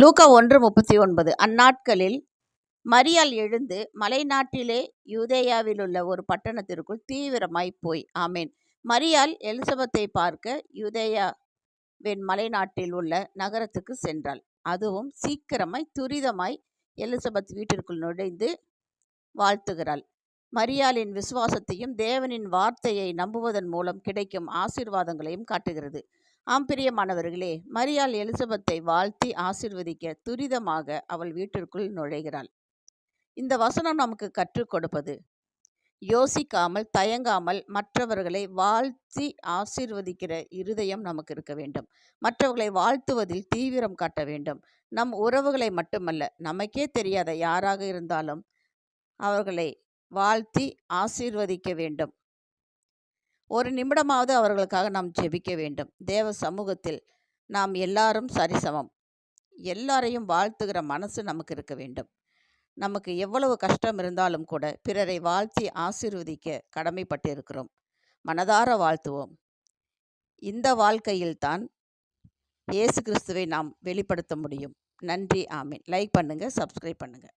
லூக்கா ஒன்று முப்பத்தி ஒன்பது அந்நாட்களில் மரியால் எழுந்து மலைநாட்டிலே யூதேயாவிலுள்ள ஒரு பட்டணத்திற்குள் தீவிரமாய் போய் ஆமேன். மரியால் எலிசபத்தை பார்க்க யூதேயாவின் மலைநாட்டில் உள்ள நகரத்துக்கு சென்றாள். அதுவும் சீக்கிரமாய் துரிதமாய் எலிசபெத் வீட்டிற்குள் நுழைந்து வாழ்த்துகிறாள். மரியாளின் விசுவாசத்தையும் தேவனின் வார்த்தையை நம்புவதன் மூலம் கிடைக்கும் ஆசீர்வாதங்களையும் காட்டுகிறது. ஆம் பிரியமானவர்களே மரியாள் எலிசபெத்தை வாழ்த்தி ஆசிர்வதிக்க துரிதமாக அவள் வீட்டிற்குள் நுழைகிறாள். இந்த வசனம் நமக்கு கற்றுக் கொடுப்பது யோசிக்காமல் தயங்காமல் மற்றவர்களை வாழ்த்தி ஆசிர்வதிக்கிற இருதயம் நமக்கு இருக்க வேண்டும். மற்றவர்களை வாழ்த்துவதில் தீவிரம் காட்ட வேண்டும். நம் உறவுகளை மட்டுமல்ல நமக்கே தெரியாத யாராக இருந்தாலும் அவர்களை வாழ்த்தி ஆசீர்வதிக்க வேண்டும். ஒரு நிமிடமாவது அவர்களுக்காக நாம் ஜெபிக்க வேண்டும். தேவ சமூகத்தில் நாம் எல்லாரும் சரிசமம். எல்லாரையும் வாழ்த்துகிற மனசு நமக்கு இருக்க வேண்டும். நமக்கு எவ்வளவு கஷ்டம் இருந்தாலும் கூட பிறரை வாழ்த்தி ஆசீர்வதிக்க கடமைப்பட்டு இருக்கிறோம் மனதார வாழ்த்துவோம். இந்த வாழ்க்கையில்தான் இயேசு கிறிஸ்துவை நாம் வெளிப்படுத்த முடியும். நன்றி. ஆமீன். லைக் பண்ணுங்கள் சப்ஸ்கிரைப் பண்ணுங்கள்